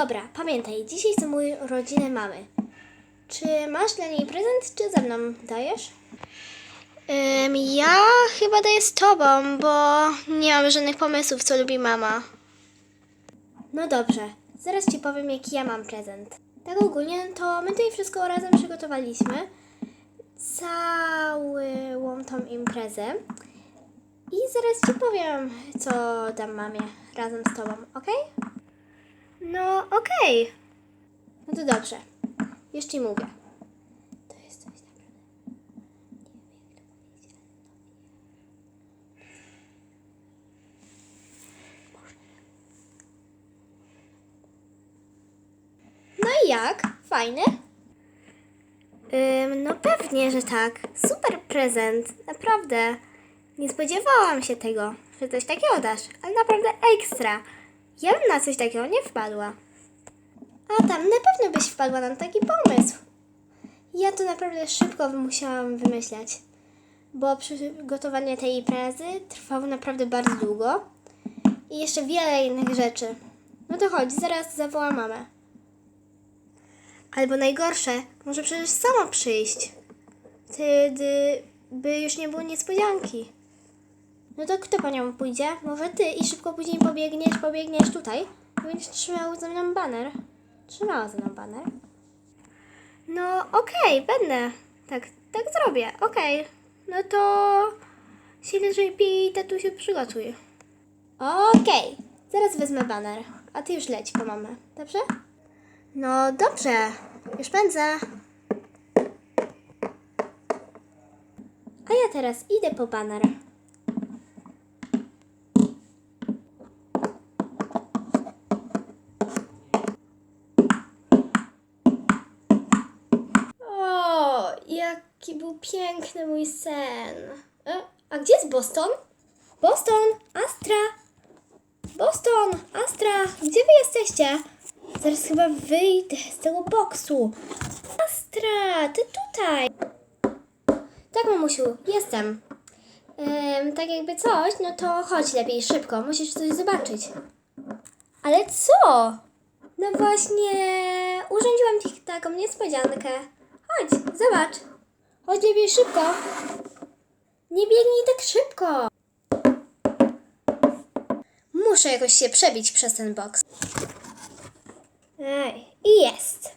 Dobra, pamiętaj, dzisiaj są urodziny mamy. Czy masz dla niej prezent, czy ze mną dajesz? Ym, ja chyba daję z tobą, bo nie mam żadnych pomysłów, co lubi mama. No dobrze, zaraz ci powiem, jaki ja mam prezent. Tak ogólnie, to my tutaj wszystko razem przygotowaliśmy. Całą tą imprezę. I zaraz ci powiem, co dam mamie razem z tobą, ok? No, okej. No to dobrze. Ci mówię. To jest coś naprawdę. Nie wiem. No i jak? Fajny? Ym, no pewnie, że tak. Super prezent. Naprawdę. Nie spodziewałam się tego, że coś takiego dasz, ale naprawdę ekstra. Ja bym na coś takiego nie wpadła. A tam na pewno byś wpadła na taki pomysł. Ja to naprawdę szybko musiałam wymyśleć, bo przygotowanie tej imprezy trwało naprawdę bardzo długo i jeszcze wiele innych rzeczy. No to chodź, zaraz zawołam mamę. Albo najgorsze, może przecież sama przyjść. Wtedy by już nie było niespodzianki. No to kto po nią pójdzie? Może ty i szybko później pobiegniesz, pobiegniesz tutaj i będziesz trzymał ze mną baner. Trzymała ze mną baner. No okej, będę. Tak, tak zrobię, okej. No to się lepiej tatusiu przygotuj. Okej, zaraz wezmę baner, a ty już leć po mamę, dobrze? No dobrze, już pędzę. A ja teraz idę po baner. Jaki był piękny mój sen. E, a gdzie jest Boston? Boston, Astra. Boston, Astra, gdzie wy jesteście? Zaraz chyba wyjdę z tego boksu. Astra, ty tutaj. Tak, mamusiu, jestem. Em, tak jakby coś, no to chodź lepiej, szybko, musisz coś zobaczyć. Ale co? No właśnie, urządziłam ci taką niespodziankę. Chodź, zobacz. Chodź lepiej szybko. Nie biegnij tak szybko. Muszę jakoś się przebić przez ten boks. Ej, i jest.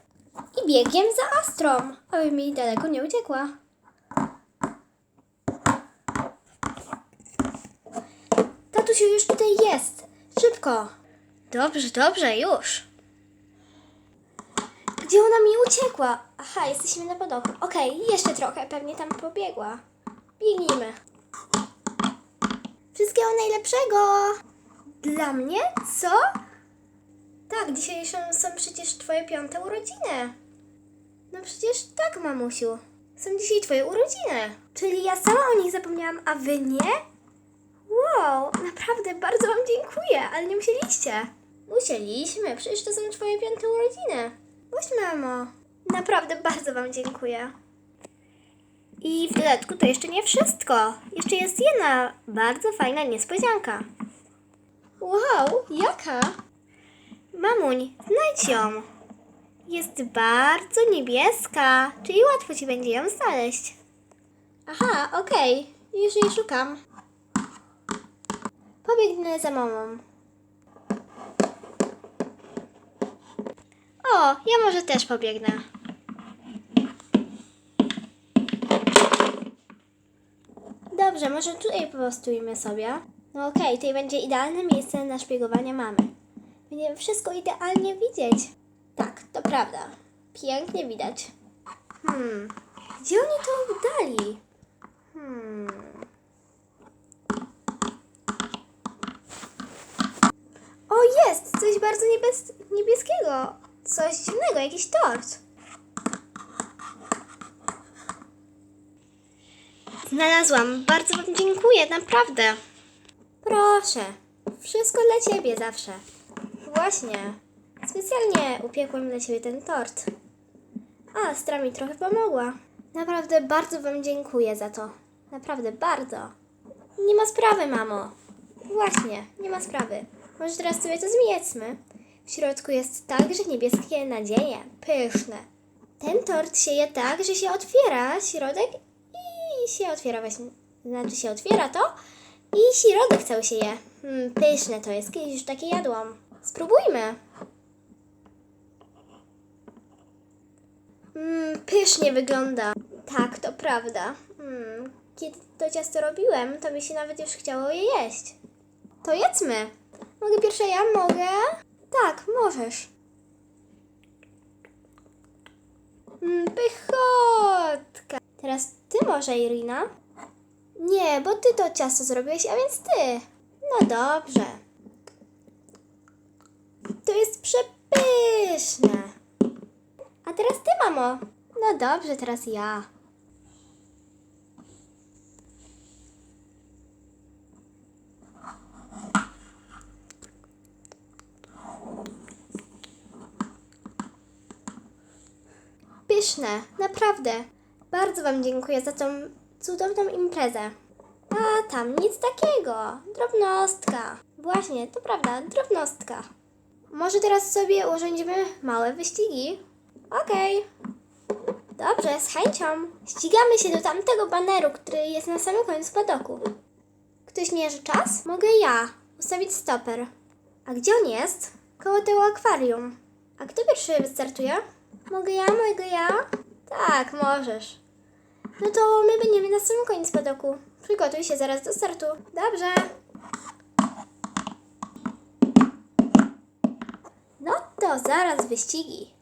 I biegiem za Astrą, aby mi daleko nie uciekła. Tatusiu już tutaj jest. Szybko. Dobrze, dobrze, już. Gdzie ona mi uciekła? Aha, jesteśmy na podoku. Okej, jeszcze trochę, pewnie tam pobiegła. Biegnijmy. Wszystkiego najlepszego! Dla mnie? Co? Tak, dzisiaj są, są przecież twoje piąte urodziny. No przecież tak, mamusiu. Są dzisiaj twoje urodziny. Czyli ja sama o nich zapomniałam, a wy nie? Wow, naprawdę bardzo wam dziękuję, ale nie musieliście. Musieliśmy, przecież to są twoje piąte urodziny. Chodź, mamo. Naprawdę bardzo wam dziękuję. I w dodatku to jeszcze nie wszystko. Jeszcze jest jedna bardzo fajna niespodzianka. Wow, jaka? Mamuń, znajdź ją. Jest bardzo niebieska, czyli łatwo ci będzie ją znaleźć. Aha, okej, już jej szukam. Pobiegnę za mamą. O, ja może też pobiegnę. Dobrze, może tutaj postujmy sobie. No okej, tutaj będzie idealne miejsce na szpiegowanie mamy. Będziemy wszystko idealnie widzieć. Tak, to prawda. Pięknie widać. Hmm, gdzie oni to oddali? Hmm. O, jest! Coś bardzo niebieskiego. Coś dziwnego, jakiś tort. Znalazłam. Bardzo Wam dziękuję, naprawdę. Proszę. Wszystko dla Ciebie zawsze. Właśnie. Specjalnie upiekłam dla Ciebie ten tort. A, Astra mi trochę pomogła. Naprawdę bardzo Wam dziękuję za to. Naprawdę bardzo. Nie ma sprawy, mamo. Właśnie, nie ma sprawy. Może teraz sobie to zjedzmy. W środku jest także niebieskie nadzieje. Pyszne. Ten tort się je tak, że się otwiera środek i się otwiera właśnie. Znaczy się otwiera to i środek cały się je. Mm, pyszne to jest. Kiedyś już takie jadłam. Spróbujmy. Mm, pysznie wygląda. Tak, to prawda. Mm, kiedy to ciasto robiłem, to mi się nawet już chciało je jeść. To jedzmy. Mogę pierwsza ja? Mogę? Tak, możesz. Mm, pychotka. Teraz ty może, Irina? Nie, bo ty to ciasto zrobiłeś, a więc ty. No dobrze. To jest przepyszne. A teraz ty, mamo. No dobrze, teraz ja. Pyszne, naprawdę. Bardzo Wam dziękuję za tą cudowną imprezę. A tam nic takiego. Drobnostka. Właśnie, to prawda, drobnostka. Może teraz sobie urządzimy małe wyścigi? Okej. Dobrze, z chęcią. Ścigamy się do tamtego baneru, który jest na samym końcu padoku. Ktoś mierzy czas? Mogę ja ustawić stoper. A gdzie on jest? Koło tego akwarium. A kto pierwszy wystartuje? Mogę ja, mogę ja? Tak, możesz. No to my będziemy na samym końcu padoku. Przygotuj się zaraz do startu. Dobrze. No to zaraz wyścigi.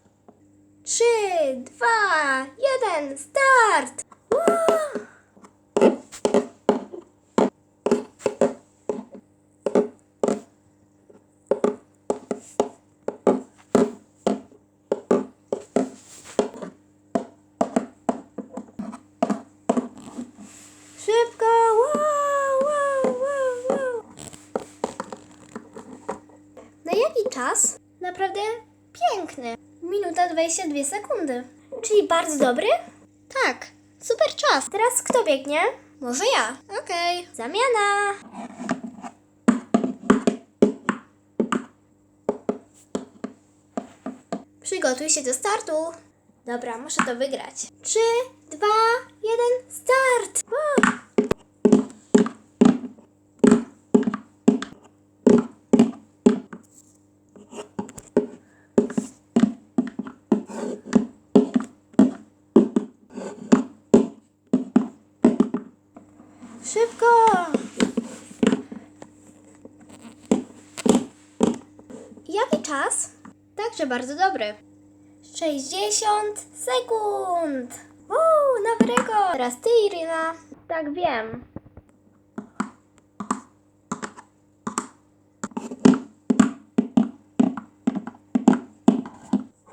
Trzy, dwa, jeden, start! 22 sekundy. Czyli bardzo dobry? Tak, super czas. Teraz kto biegnie? Może ja. Okej. Zamiana. Przygotuj się do startu. Dobra, muszę to wygrać. Trzy, dwa, jeden, start! Wow. Także bardzo dobry. 60 sekund! Uuu, rekord! Teraz ty, Irina. Tak wiem.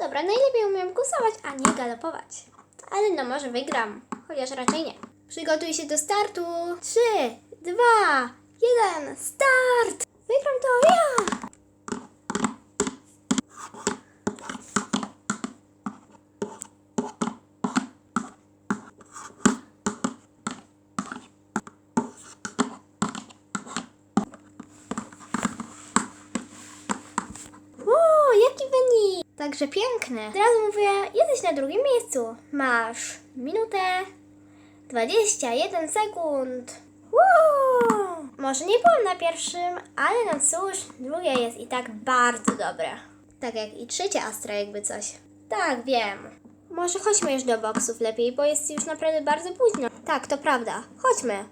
Dobra, najlepiej umiem głosować, a nie galopować. Ale no może wygram, chociaż raczej nie. Przygotuj się do startu. Trzy, dwa, jeden, start! Wygram to ja! O, jaki wynik! Także piękny. Teraz mówię, jesteś na drugim miejscu. Masz minutę 21 sekund. Wow! Może nie byłam na pierwszym, ale no cóż, drugie jest i tak bardzo dobre. Tak jak i trzecie Astra, jakby coś. Tak, wiem. Może chodźmy już do boksów lepiej, bo jest już naprawdę bardzo późno. Tak, to prawda. Chodźmy.